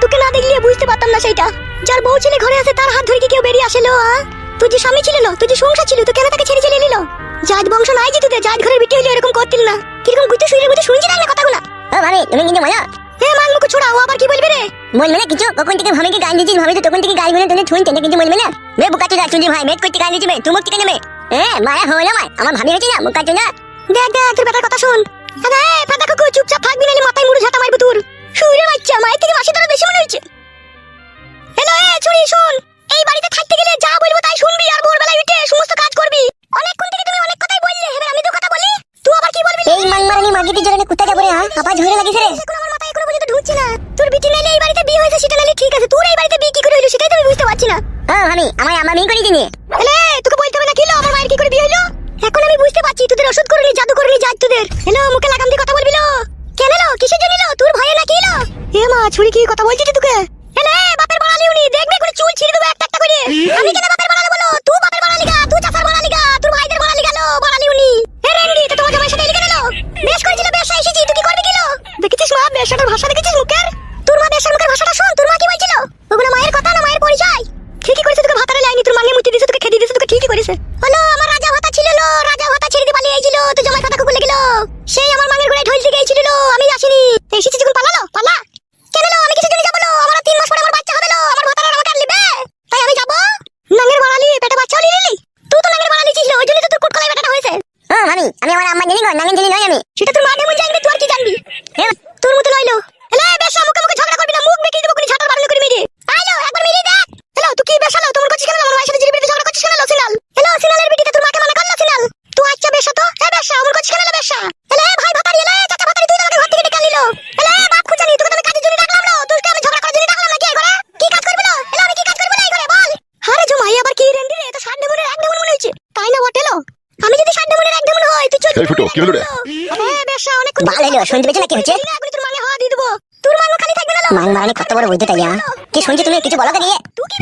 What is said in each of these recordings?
তোকে না দেখলে বুঝতে পারতাম না সেটা যার বউ ছেলে ঘরে আছে তার হাত ধরে কি কেউ বেরিয়ে আসেলো আ? তোর যে স্বামী ছিল না তোর যে সংসার ছিল তো কেন তাকে ছেড়ে চলে এলো? জাত বংশ নাই যে তোদের জাত ঘরের বিটি হইলে এরকম করতিল না। কীরকম গুইতে শুয়ে গুইতে শুনছি না কথাগুলো? ও ভাবি তুমি কিন্তু মজা এ মান মুখ ছোড়া ও আবার কি বলবে রে? বলবে না কিছু কখন থেকে ভাবিকে গান দিচ্ছিস ভাবি তো তখন থেকে গানগুলো তুমি শুনতে না কিছু বলবে না মে বুকাতে যা চুজি ভাই মেট করতে গান দিচ্ছি মে তুমি থেকে নেমে এ মায়া হলো না আমার ভাবি হয়েছে না বুকাতে না দেখ দেখ তোর বেটার কথা শুন। আরে ফাটা কাকু চুপচাপ থাকবি নালে মাথায় মুড়ে ঝাঁটা মারবো তোর। মাগিটির জন্য কুত্তা যাব রে হ্যাঁ? আবার ঝরে লাগিছে রে। এখন আমার মাথায় এখনও পর্যন্ত ঢুকছে না। তোর বিটি নাইলে এই বাড়িতে বিয়ে হয়েছে সেটা নাইলে ঠিক আছে। তোর এই বাড়িতে বিয়ে কি করে হইল সেটাই তো আমি বুঝতে পারছি না। ও ভাবি আমার আমার মেয়ে করে দিনি এলে তোকে বলতে হবে না কিলো আমার মায়ের কি করে বিয়ে হইল এখন আমি বুঝতে পারছি তোদের ওষুধ করলি জাদু করলি জাজ তোদের। হ্যালো মুখে লাগাম দিয়ে কথা বলবি লো? কেন লো? কিসের জন্য লো? তোর ভয়ে না কি লো? এ মা ছুরি কি কথা বলছিস তোকে এলে বাপের বাড়ালি উনি দেখবে করে চুল ছিঁড়ে দেবো একটা একটা করে আমি কেন বাপের বাড়ালে বলো তুই বাপের বাড়ালি গা তুই চাচার বাড়ালি গা তোর ভাইদের বাড়ালি গেল বাড়ালি উনি হে রেন্ডি তো তোমার জামাই সাথে এলিকে গেল বেশ করেছিল বেশ এসেছি তুই কি করবি কিলো দেখেছিস মা বেশাটার ভাষা দেখেছিস মুখের তোর মা বেশার মুখের ভাষাটা শোন তোর মা কি বলছিল ওগুলো মায়ের কথা না মায়ের পরিচয় ঠিকই করেছে তোকে ভাতারে লাইনি তোর মাঙ্গে মুতি দিছে তোকে খেতে দিছে তোকে ঠিকই করেছে হলো আমার রাজা ভাতা ছিল লো রাজা ভাতা ছেড়ে দিয়ে পালিয়ে আইছিল তো জামাই কথা খুলে গেল সেই আমার মাঙ্গের গোড়ায় ঢোল থেকে গেছিল লো আমি আসিনি এসেছি যখন পালালো পালা কেন লো আমি কিসের জন্য যাব লো আমার আর তিন মাস পরে আমার বাচ্চা হবে লো আমার ভাতারে আমাকে আর লিবে তাই আমি যাব নাঙ্গের বাড়ালি পেটে বাচ্চা হলি নিলি তুই তো নাঙ্গের বাড়ালি ছিল ওই জন্য তো তোর কুটকলাই বেটাটা হয়েছে ও ভাবি আমি আমার আম্মা জানি গো নাঙ্গেন জানি নয় আমি সেটা তোর মা ডেমন জানবে তুই আর কি জানবি এ, তোর মতো লইলো এলে বেশ মুখে মুখে ঝগড়া করবি না মুখ বেঁকিয়ে দেবো কোনি ছাটার বাড়ানো করে মেরে আইলো একবার মেরে দেখ হ্যালো তুই কি বেশ হলো তোমার করছিস কেন আমার মায়ের সাথে জিরিবিতে ঝগড়া করছিস কেন লো সিনাল হ্যালো সিনালের বিটিতে তোর মাকে মনে করল সিনাল তুই আচ্ছা বেশ আমার করছিস কেন বেশ এলে ভাই ভাতারি এলে চাচা ভাতারি তুই তো আমাকে ঘর থেকে ডেকে এলে বাপ খুঁজানি তোকে তো আমি কাজের জন্য ডাকলাম তুই আমি ঝগড়া করার জন্য ডাকলাম নাকি এই ঘরে? কি কাজ করবি লো এলে আমি কি কাজ করবি না ঘরে? বল। আরে জমাই আবার কি রেন্ডি রে? ডেমনের ডেমন মনে হচ্ছে তাই না বটে লো আমি যদি ডেমনের ডেমন হয় তুই চল। এই ফুটো, কি হলো রে? এ বেশ অনেক ভালো হলো শুনতে না কি হচ্ছে? না, তোর মাঙ্গে হাওয়া দিয়ে দেবো। তোর মাঙ্গো খালি থাকবে না লো মাং মারানি কত বড় বুঝতে তাই হ্যাঁ কি শুনছি তুমি? কিছু বলো তো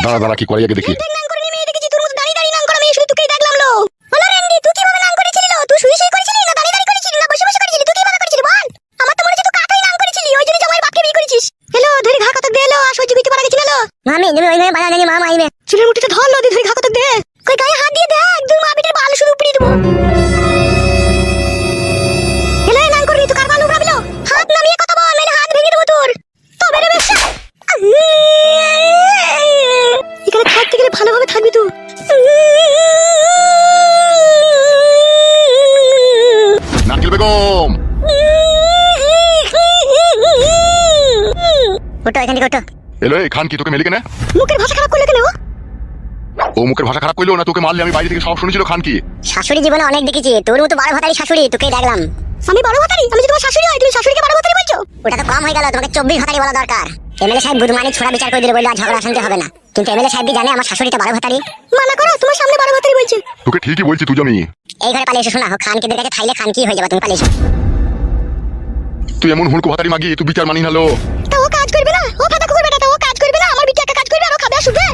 দাঁড়া দাঁড়া কি করে আগে দেখি দেখ নাং করে নিয়ে মেয়ে দেখেছি তোর মতো দাঁড়িয়ে দাঁড়িয়ে নাং করা মেয়ে শুধু তোকেই দেখলাম লো বলো রেন্ডি তুই কীভাবে নাং করেছিলি লো তুই শুয়ে শুয়ে করেছিলি না দাঁড়িয়ে দাঁড়িয়ে করেছিলি না বসে বসে করেছিলি তুই কীভাবে করেছিলি বল আমার তো মনে হচ্ছে তুই কাকাই নাং করেছিলি ওই জন্য জামাই বাপকে বিয়ে করেছিস হ্যালো ধরে ঘা কতক দে লো আর সহ্য করতে পারা গেছিল লো মামি তুমি ওইভাবে বাধা জানি মামা আইবে। চুলের মুঠিটা ধর লো দিয়ে ধরে কতক দে। কই গায়ে হাত দিয়ে দেখ তুই মা বিটের বাল শুধু উপড়িয়ে দেবো। হ্যালো নাং করবি তুই কার বাল উপড়াবি লো হাত নামিয়ে কথা বল হাত ভেঙে দেবো তোর। তবে রে এখানে থাকতে গেলে ভালোভাবে থাকবি তুই। বেগম। ওটো এখান ওটো এলো এই খান কি তোকে মেলি কেনে? মুখের ভাষা খারাপ করলে কেন ও? মুখের ভাষা খারাপ করল না তোকে মারলে আমি বাইরে থেকে সব শুনেছিল খান কি। শাশুড়ি জীবনে অনেক দেখেছি। তোর মতো বড় ভাতারি শাশুড়ি তোকে দেখলাম। আমি বড় ভাতারি? আমি তোমার শাশুড়ি হয় তুমি শাশুড়িকে বড় ভাতারি বলছো? ওটা তো কম হয়ে গেল তোমাকে চব্বিশ ভাতারি বলা দরকার। এমএলএ সাহেব বুধমানি ছোড়া বিচার করে দিলে বলল আর ঝগড়া শান্তি হবে না। কিন্তু এমএলএ সাহেব জানে আমার শাশুড়িটা বড় ভাতারি? মানা করো তোমার সামনে বড় ভাতারি বলছে। তোকে ঠিকই বলছি তুই আমি এই ঘরে পালিয়ে এসো শোনা খান কেদের কাছে থাইলে খান কি হয়ে যাবে তুমি পালিয়ে এসো। তুই এমন হুড়কো ভাতারি মাগি তুই বিচার মানি নালো তা ও কাজ করবে না ও ফাটা কুকুর বেটা তা ও কাজ করবে না আমার বিটি একা কাজ করবে আর ও খাবে আর শুধবে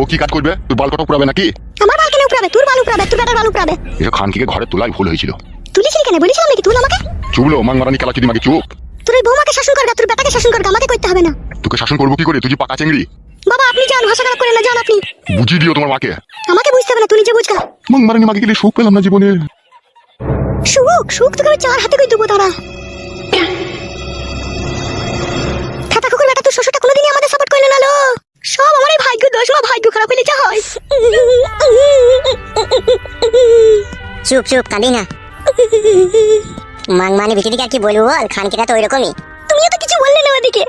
ও কি কাজ করবে? তুই বাল কটা পুরাবে নাকি? আমার বাল কেন উপরাবে তোর বাল উপরাবে তোর বেটার বাল উপরাবে এসব খানকিকে ঘরে তোলাই ভুল হয়েছিল। তুলিছিলি কেন বলেছিলাম নাকি তুল আমাকে? চুবলো মাং মারানি খেলা চুদি মাগে চুপ। তোর ওই বৌমাকে শাসন করবে তোর বেটাকে শাসন করবে আমাকে করতে হবে না। তোকে শাসন করব কি করে? তুই পাকা চেংড়ি। বাবা আপনি যান ভাষা খারাপ করেন না যান আপনি। বুঝিয়ে দিও তোমার মাকে। আমাকে বুঝতে হবে না তুই নিজে বুঝকা মাং মারানি মাগে গেলে সুখ পেলাম না জীবনে। সুখ সুখ তোকে আমি চার হাতে করে দেবো তারা চুপ চুপ কাঁদি না। মাং মানে বিটি দিকে আর কি বলব বল? খান কেটা তো ওইরকমই। তুমিও তো কিছু বললে না ওদিকে।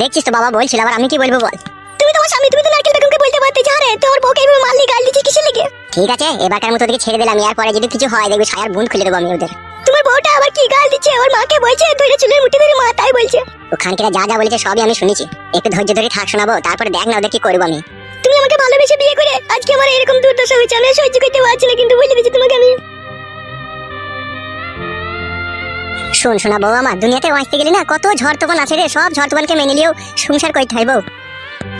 দেখছিস তো বাবা বলছিল আবার আমি কি বলব বল? তুমি তোমার স্বামী তুমি তো নারকেল বেগমকে বলতে পারতে যা রে তোর বউকে এইভাবে মারলি গাল দিচ্ছি কিসের লেগে? ঠিক আছে এবারকার মতো ওদেরকে ছেড়ে দিলাম এর পরে যদি কিছু হয় দেখবি ছায়ার বুন খুলে দেবো আমি ওদের। তোমার বউটা আবার কি গাল দিচ্ছে? ওর মাকে বলছে ধরে চুলের মুঠি ধরে মা তাই বলছে। ও খানকিরা যা যা বলেছে সবই আমি শুনেছি। একটু ধৈর্য ধরে থাক শোনাবো তারপরে দেখ না ওদের কি করব আমি। তুমি আমাকে ভালোবেসে বিয়ে করে আজকে আমার এরকম দুর্দশা হয়েছে আমি সহ্য করতে পারছি না কিন্তু বলে দিচ্ছি তোমাকে আমি। শোন শোনা বউ আমার দুনিয়াতে বাঁচতে গেলে না কত ঝড় তুফান আছে রে সব ঝড় তুফানকে মেনে নিয়েও সংসার করতে হয় বউ।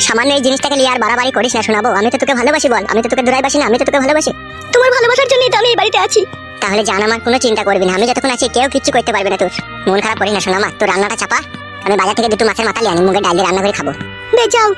সামান্য এই জিনিসটাকে নিয়ে আর বাড়াবাড়ি করিস না শোনাবো আমি তো তোকে ভালোবাসি বল আমি তো তোকে দূরাই বাসি না আমি তো তোকে ভালোবাসি। তোমার ভালোবাসার জন্যই তো আমি এই বাড়িতে আছি। তাহলে জান আমার কোনো চিন্তা করবি না আমি যতক্ষণ আছি কেউ কিচ্ছু করতে পারবে না তোর। মন খারাপ করি না শোনা আমার তোর রান্নাটা চাপা আমি বাজার থেকে দুটো মাছের মাথা লিয়ে আনি মুগের ডাল দিয়ে রান্না করে খাব। বে যাও।